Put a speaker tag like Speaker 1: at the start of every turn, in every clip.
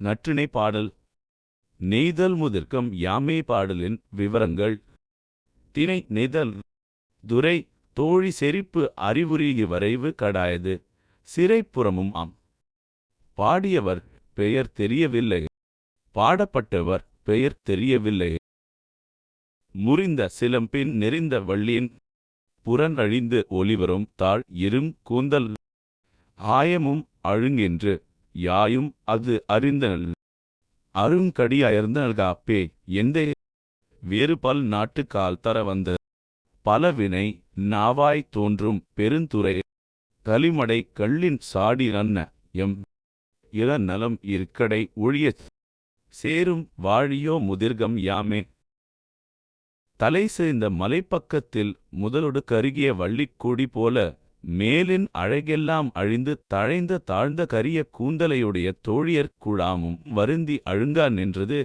Speaker 1: நற்றிணை பாடல். நெய்தல் முதிர்க்கம் யாமே பாடலின் விவரங்கள். திணை நெய்தல். துரை தோழி செறிப்பு அறிவுரிய வரைவு கடாயது. சிறைப்புறமும் ஆம். பாடியவர் பெயர் தெரியவில்லை. பாடப்பட்டவர் பெயர் தெரியவில்லை. முறிந்த சிலம்பின் நெறிந்த வள்ளியின் புறன் அழிந்து ஒளிவரும் தாழ் இரும் கூந்தல். ஆயமும் அழுங்கென்று யாயும் அது அறிந்தனள் அருங்கடியர்ந்தல்காப்பே எந்த? வேறு பல் நாட்டுக்கால் தர வந்த பலவினை நாவாய் தோன்றும் பெருந்துரை கலிமடை கள்ளின் சாடி அன்ன எம் இள நலம் இருக்கடை ஒழியச் சேரும் வாழியோ முதிர்கம் யாமே? தலை சேர்ந்த மலைப்பக்கத்தில் முதலொடு கருகிய வள்ளிக்கொடி போல மேலின் அழகெல்லாம் அழிந்து தழைந்த தாழ்ந்த கரிய கூந்தலையுடைய தோழியர் குழாமும் வருந்தி அழுங்கா நின்றது.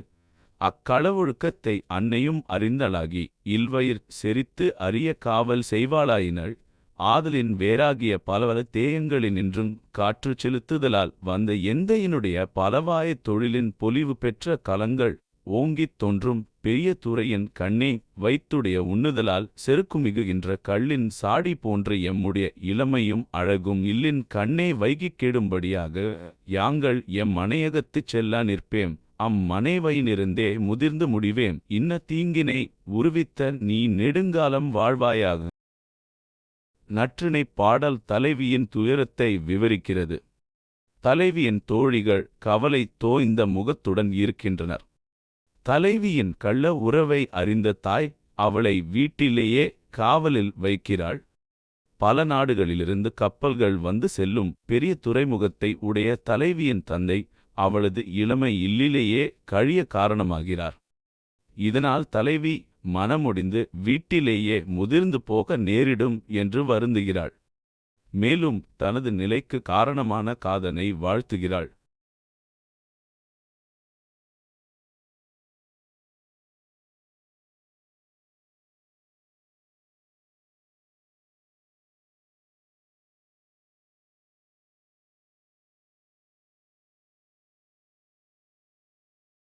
Speaker 1: அக்களவொழுக்கத்தை அன்னையும் அறிந்தளாகி இல்வயிர் செரித்து அரிய காவல் செய்வாளாயினள். ஆதலின் வேறாகிய பலவல தேயங்களினின்றும் காற்று செலுத்துதலால் வந்த எந்தையினுடைய பலவாய தொழிலின் பொலிவு பெற்ற கலங்கள் ஓங்கித் தோன்றும் பெரிய துறையின் கண்ணே வைத்துடைய உண்ணுதலால் செருக்குமிகுகின்ற கள்ளின் சாடி போன்ற எம்முடைய இளமையும் அழகும் இல்லின் கண்ணே வைகிக் கெடும்படியாக யாங்கள் எம் மனையகத்துச் செல்லா நிற்பேம். அம்மனைவையினிருந்தே முதிர்ந்து முடிவேம். இன்ன தீங்கினை உருவித்த நீ நெடுங்காலம் வாழ்வாயாக. நற்றினைப் பாடல் தலைவியின் துயரத்தை விவரிக்கிறது. தலைவியின் தோழிகள் கவலை தோய்ந்த முகத்துடன் இருக்கின்றனர். தலைவியின் கள்ள உறவை அறிந்த தாய் அவளை வீட்டிலேயே காவலில் வைக்கிறாள். பல நாடுகளிலிருந்து கப்பல்கள் வந்து செல்லும் பெரிய துறைமுகத்தை உடைய தலைவியின் தந்தை அவளது இளமை இல்லிலேயே கழிய காரணமாகிறார். இதனால் தலைவி மனமுடிந்து வீட்டிலேயே முதிர்ந்து போக நேரிடும் என்று வருந்துகிறாள். மேலும் தனது நிலைக்கு காரணமான காதனை வாழ்த்துகிறாள்.